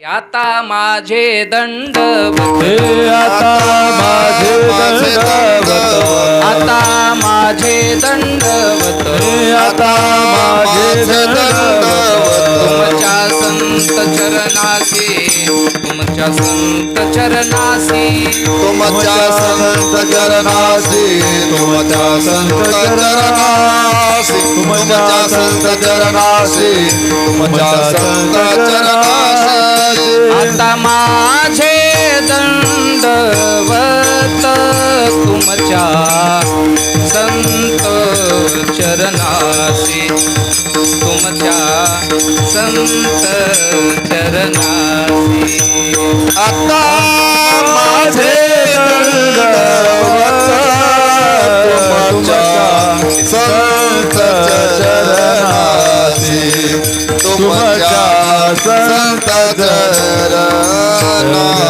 आता माझे दंडवत हे आता माझे दंडवत आता माझे दंडवत हे आता माझे दंडवत तुमच्या संत चरणासी तुमच्या संत चरणासी. तुमच्या संत चरणासी तुमच्या संत चरणासी. तुमच्या संत चरणासी तुमच्या संत चरणासी. करता माझे दंडवत तुमच्या संत चरणासी तुमच्या संत चरणासी आता माझे तुमच्या संत चरणासी तुमच्या संत चरणासी